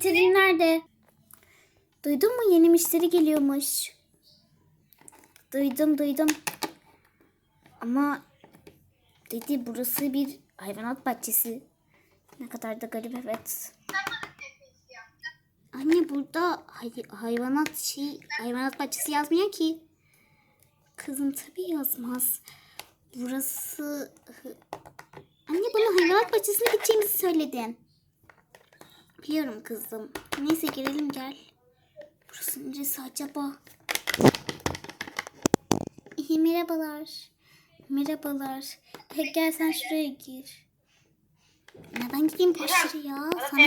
veteriner de. Duydun mu yeni müşteri geliyormuş. Duydum duydum. Ama dedi burası bir hayvanat bahçesi. Ne kadar da garip evet. Anne burada hay- hayvanat şey hayvanat bahçesi yazmıyor ki. Kızım tabii yazmaz. Burası Anne bana hayvanat bahçesine gideceğimizi söyledin. Biliyorum kızım. Neyse girelim gel. Burası neresi acaba? İyi merhabalar. Merhabalar. Hey, gel sen şuraya gir. Neden gideyim yere ya? Sana...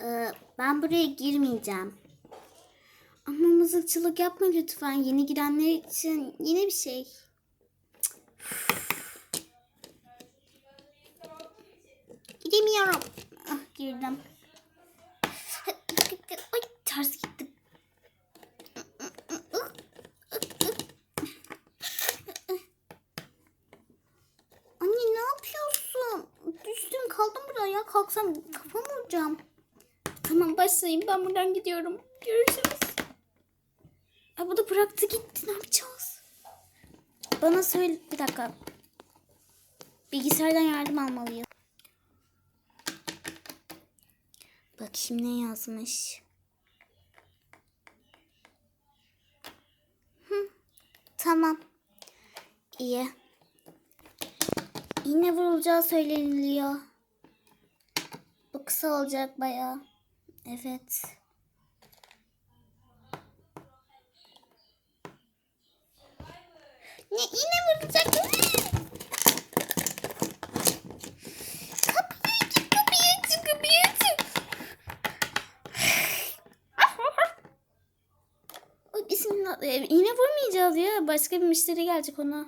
Ee, ben buraya girmeyeceğim. Ama mızıkçılık yapma lütfen. Yeni girenler için yine bir şey. Gidemiyorum. Girdim. Ay ters gittim. Anne ne yapıyorsun? Düştüm kaldım buraya. Kalksam kafamı vuracağım. Tamam başlayayım. Ben buradan gidiyorum. Görüşürüz. Ay bu da bıraktı gitti. Ne yapacağız? Bana söyle. Bir dakika. Bilgisayardan yardım almalıyım. Şimdi ne yazmış. Hı, tamam. İyi. Yine vurulacağı söyleniliyor. Bu kısa olacak bayağı. Evet. Ne yine vurulacak? Ee, Yine vurmayacağız ya. Başka bir müşteri gelecek ona.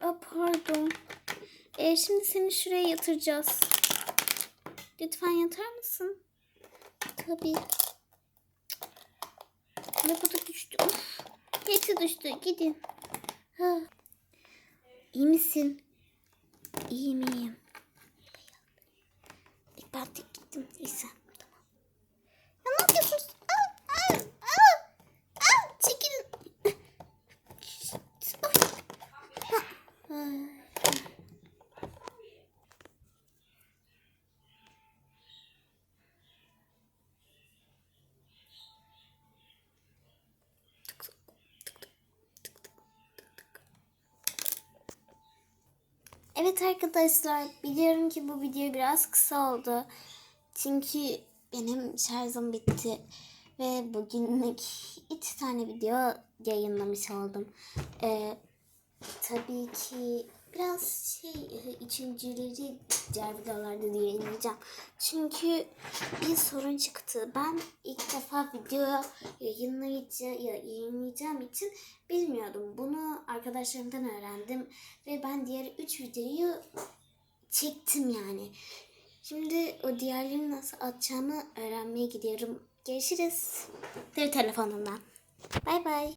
Aa, pardon. Ee, şimdi seni şuraya yatıracağız. Lütfen yatar mısın? Tabii. Ne bu da düştü. Of. Hepsi düştü. Gidin. Ha. İyi misin? İyiyim iyiyim. E, ben de gittim. Neyse. Tamam. Ya ne yapıyorsunuz? Aa, aa, aa, aa, çekilin. Ay. Ha. Ay. Evet arkadaşlar biliyorum ki bu video biraz kısa oldu. Çünkü benim şarjım bitti. Ve bugünlük iki tane video yayınlamış oldum. Ee, tabii ki biraz şey üçüncüleri diğer videolarda diye yayınlayacağım. Çünkü bir sorun çıktı. Ben ilk defa video yayınlayıcı, yayınlayacağım için bilmiyordum. Bunu arkadaşlarımdan öğrendim. Ve ben diğer üç videoyu çektim yani. Şimdi o diğerlerini nasıl atacağımı öğrenmeye gidiyorum. Görüşürüz. Tabii telefonumdan. Bay bay.